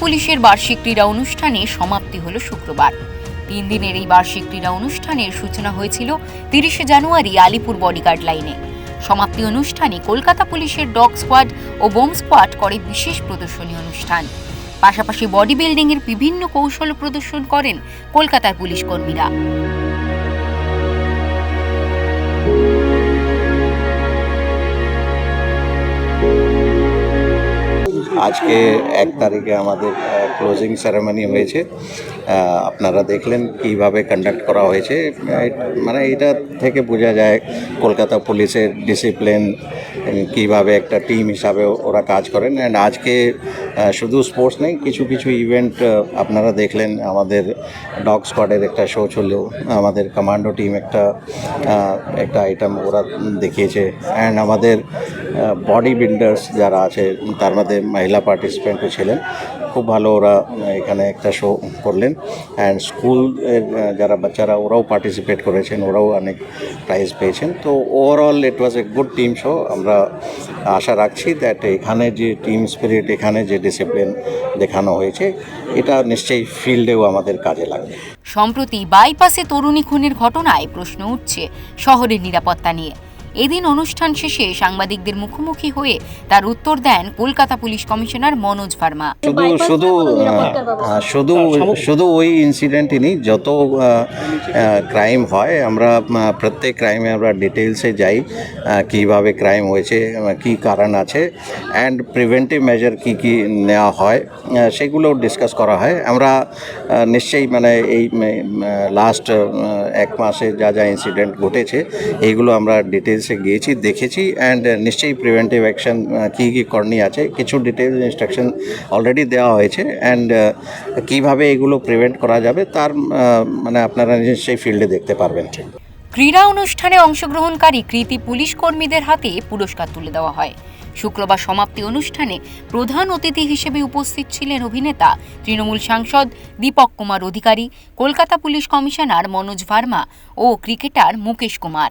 পুলিশের বার্ষিক ক্রীড়া অনুষ্ঠানে সমাপ্তি হল শুক্রবার। তিন দিনের এই বার্ষিক ক্রীড়া অনুষ্ঠানের সূচনা হয়েছিল তিরিশে জানুয়ারি আলিপুর বডিগার্ড লাইনে। সমাপ্তি অনুষ্ঠানে কলকাতা পুলিশের ডগ স্কোয়াড ও বোম স্কোয়াড করে বিশেষ প্রদর্শনী অনুষ্ঠান। পাশাপাশি বডি বিল্ডিংয়ের বিভিন্ন কৌশল প্রদর্শন করেন কলকাতার পুলিশ কর্মীরা। আজকে এক তারিখে আমাদের ক্লোজিং সেরেমনি হয়েছে। আপনারা দেখলেন কীভাবে কন্ডাক্ট করা হয়েছে। মানে এটা থেকে বোঝা যায় কলকাতা পুলিশের ডিসিপ্লিন কীভাবে একটা টিম হিসাবে ওরা কাজ করেন। অ্যান্ড আজকে শুধু স্পোর্টস নেই, কিছু কিছু ইভেন্ট আপনারা দেখলেন আমাদের ডগ স্কোয়াডের একটা শো ছিল, আমাদের কমান্ডো টিম একটা একটা আইটেম ওরা দেখিয়েছে। অ্যান্ড আমাদের বডি বিল্ডার্স যারা আছে, তার মধ্যে মহিলা পার্টিসিপেন্টও ছিলেন। খুব ভালো ওরা এখানে একটা শো করলেন। অ্যান্ড স্কুল যারা বাচ্চারা, ওরাও পার্টিসিপেট করেছেন, ওরাও অনেক প্রাইজ পেয়েছেন। তো overall it was a good team show আমরা আশা রাখছি দ্যাট এখানে যে টিম স্পিরিট এখানে যে ডিসিপ্লিন দেখানো হয়েছে, এটা নিশ্চয়ই ফিল্ডেও আমাদের কাজে লাগবে। সম্প্রতি বাইপাসে তরুণী খুনের ঘটনায় প্রশ্ন উঠছে শহরের নিরাপত্তা নিয়ে। এদিন অনুষ্ঠান শেষে সাংবাদিকদের মুখোমুখি হয়ে তার উত্তর দেন কলকাতা পুলিশ কমিশনার মনোজ ভার্মা। শুধু শুধু শুধু শুধু ওই ইনসিডেন্টই নেই যত ক্রাইম হয় আমরা প্রত্যেক ক্রাইমে আমরা ডিটেলসে যাই কীভাবে ক্রাইম হয়েছে কি কারণ আছে অ্যান্ড প্রিভেন্টিভ মেজার কি কি নেওয়া হয় সেগুলো ডিসকাস করা হয়। আমরা নিশ্চয়ই মানে এই লাস্ট এক মাসে যা যা ইনসিডেন্ট ঘটেছে এইগুলো আমরা ডিটেলসে গিয়েছি, দেখেছি অ্যান্ড নিশ্চয়ই প্রিভেন্টিভ অ্যাকশন কী কী করণীয় আছে, কিছু ডিটেলস ইনস্ট্রাকশন অলরেডি দেওয়া হয়েছে অ্যান্ড কীভাবে এগুলো প্রিভেন্ট করা যাবে তার মানে আপনারা নিশ্চয়ই ফিল্ডে দেখতে পারবেন। ক্রীড়া অনুষ্ঠানে অংশগ্রহণকারী কৃতি পুলিশ কর্মীদের হাতে পুরস্কার তুলে দেওয়া হয়। শুক্রবার সমাপ্তি অনুষ্ঠানে প্রধান অতিথি হিসেবে উপস্থিত ছিলেন অভিনেতা, তৃণমূল সাংসদ দীপক কুমার অধিকারী, কলকাতা পুলিশ কমিশনার মনোজ ভার্মা ও cricketer Mukesh Kumar.